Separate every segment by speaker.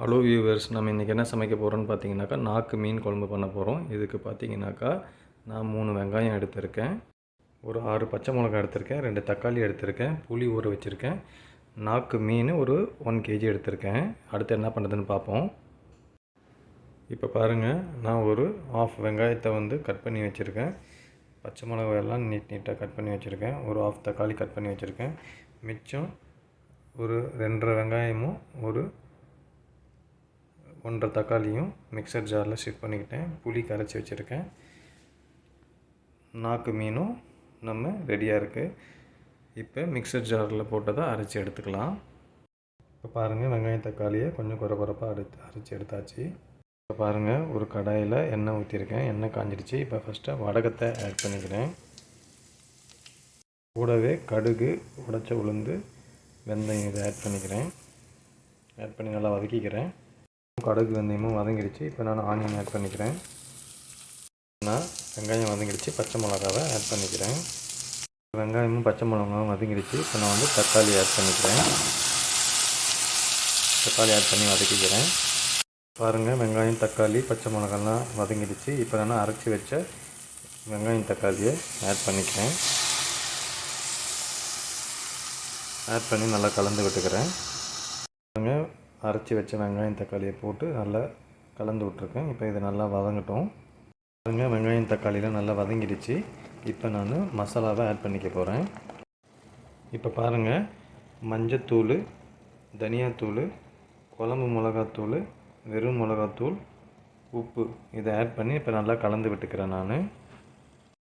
Speaker 1: Hello viewers நம்ம இன்றைக்கி என்ன சமைக்க போகிறோம்னு பார்த்தீங்கன்னாக்கா நாக்கு மீன் குழம்பு பண்ண போகிறோம் இதுக்கு பார்த்தீங்கன்னாக்கா நான் மூணு வெங்காயம் எடுத்திருக்கேன். ஒரு ஆறு பச்சை மிளகாய் எடுத்திருக்கேன். ரெண்டு தக்காளி எடுத்திருக்கேன். புளி ஊற வச்சுருக்கேன். நாக்கு மீன் ஒரு ஒன் கேஜி எடுத்திருக்கேன். அடுத்து என்ன பண்ணுறதுன்னு பார்ப்போம். இப்போ பாருங்கள் நான் ஒரு ஆஃப் வெங்காயத்தை வந்து கட் பண்ணி வச்சுருக்கேன். பச்சை மிளகாய் எல்லாம் நீட் நீட்டாக கட் பண்ணி வச்சுருக்கேன். ஒரு ஆஃப் தக்காளி கட் பண்ணி வச்சுருக்கேன். மிச்சம் ஒரு ரெண்டரை வெங்காயமும் ஒரு ஒன்றரை தக்காளியும் மிக்சர் ஜாரில் ஷிஃப்ட் பண்ணிக்கிட்டேன். புளி கரைச்சி வச்சுருக்கேன். நாக்கு மீனும் நம்ம ரெடியாக இருக்குது இப்போ மிக்சர் ஜாரில் போட்டதை அரைச்சி எடுத்துக்கலாம். இப்போ பாருங்கள் வெங்காயம் தக்காளியை கொஞ்சம் குறை குறைப்பாக அரைச்சி அரைச்சி எடுத்தாச்சு. இப்போ பாருங்கள் ஒரு கடாயில் எண்ணெய் ஊற்றிருக்கேன் எண்ணெய் காஞ்சிடுச்சு இப்போ ஃபஸ்ட்டு வடகத்தை ஆட் பண்ணிக்கிறேன். கூடவே கடுகு உடச்ச உளுந்து வெந்தயம் இதை ஆட் பண்ணிக்கிறேன். ஆட் பண்ணி நல்லா வதக்கிக்கிறேன். கடுகு வெந்தயமும் வதங்கிடுச்சு. இப்போ நான் ஆனியன் ஆட் பண்ணிக்கிறேன். நான் வெங்காயம் வதங்கிடுச்சு. பச்சை மிளகாவை ஆட் பண்ணிக்கிறேன். வெங்காயமும் பச்சை மிளகாவும் வதங்கிடுச்சு. இப்போ நான் வந்து தக்காளி ஆட் பண்ணிக்கிறேன். தக்காளி ஆட் பண்ணி வதக்கிக்கிறேன். பாருங்கள் வெங்காயம் தக்காளி பச்சை மிளகாலாம் வதங்கிடுச்சு. இப்போ நான் அரைச்சி வச்ச வெங்காயம் தக்காளியை ஆட் பண்ணிக்கிறேன். ஆட் பண்ணி நல்லா கலந்து விட்டுக்கிறேன். அரைச்சி வச்ச வெங்காயம் தக்காளியை போட்டு நல்லா கலந்து விட்ருக்கேன் இப்போ இது நல்லா வதங்கட்டும். பாருங்கள் வெங்காயம் தக்காளியில் நல்லா வதங்கிடுச்சு. இப்போ நான் மசாலாவை ஆட் பண்ணிக்க போகிறேன் இப்போ பாருங்கள் மஞ்சத்தூள் தனியாத்தூள் குழம்பு மிளகாத்தூள் வெறும் மிளகாத்தூள் உப்பு இதை ஆட் பண்ணி இப்போ நல்லா கலந்து விட்டுக்கிறேன் நான்.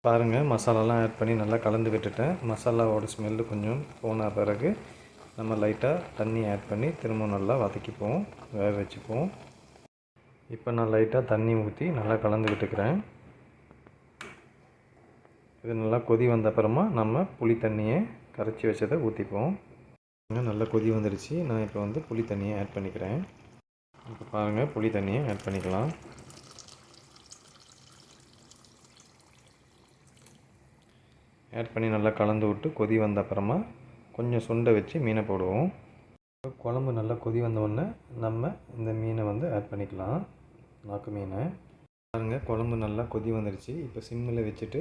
Speaker 1: பாருங்கள் மசாலாலாம் ஆட் பண்ணி நல்லா கலந்து விட்டுட்டேன். மசாலாவோட ஸ்மெல்லு கொஞ்சம் போன பிறகு நம்ம லைட்டாக தண்ணி ஆட் பண்ணி திரும்ப நல்லா வதக்கிப்போம் வேக வச்சுப்போம். இப்போ நான் லைட்டாக தண்ணி ஊற்றி நல்லா கலந்துக்கிட்டுக்கிறேன் இது நல்லா கொதி வந்த அப்புறமா நம்ம புளி தண்ணியை கரைச்சி வச்சதை ஊற்றிப்போம் நல்லா கொதி வந்துடுச்சு நான் இப்போ வந்து புளி தண்ணியை ஆட் பண்ணிக்கிறேன். இப்போ பாருங்கள் புளி தண்ணியை ஆட் பண்ணிக்கலாம். ஆட் பண்ணி நல்லா கலந்து விட்டு கொதி வந்த அப்புறமா கொஞ்சம் சுண்டை வச்சு மீனை போடுவோம். குழம்பு நல்லா கொதி வந்தவுடனே நம்ம இந்த மீனை வந்து ஆட் பண்ணிக்கலாம். நாக்கு மீனை. பாருங்கள் குழம்பு நல்லா கொதி வந்துடுச்சு இப்போ சிம்மில் வச்சுட்டு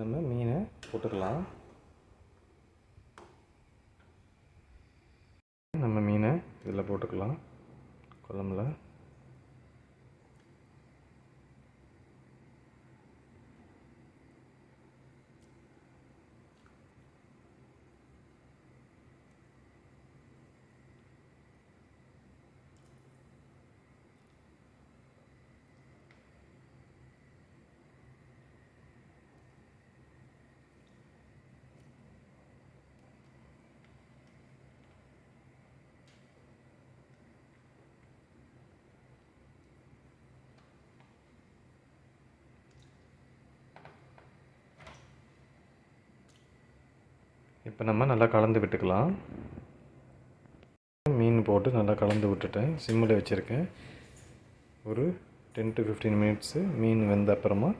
Speaker 1: நம்ம மீனை போட்டுக்கலாம். நம்ம மீனை இதில் போட்டுக்கலாம். குழம்புல. இப்போ நம்ம நல்லா கலந்து விட்டுக்கலாம். மீன் போட்டு நல்லா கலந்து விட்டுட்டேன். சிம்மில் வச்சுருக்கேன். ஒரு டென் டு ஃபிஃப்டீன் மினிட்ஸு மீன் வெந்த அப்புறமா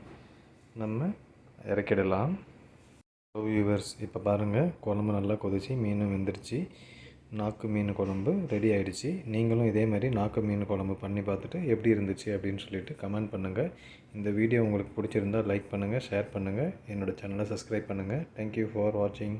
Speaker 1: நம்ம இறக்கிடலாம். வியூவர்ஸ் இப்போ பாருங்கள் குழம்பு நல்லா கொதிச்சு மீனும் வெந்துருச்சு. நாக்கு மீன் குழம்பு ரெடி ஆகிடுச்சு நீங்களும் இதே மாதிரி நாக்கு மீன் குழம்பு பண்ணி பார்த்துட்டு எப்படி இருந்துச்சு அப்படின்னு சொல்லிட்டு கமெண்ட் பண்ணுங்கள் இந்த வீடியோ உங்களுக்கு பிடிச்சிருந்தால் லைக் பண்ணுங்கள் ஷேர் பண்ணுங்கள் என்னோடய சேனலை சப்ஸ்கிரைப் பண்ணுங்கள் தேங்க்யூ ஃபார் வாட்சிங்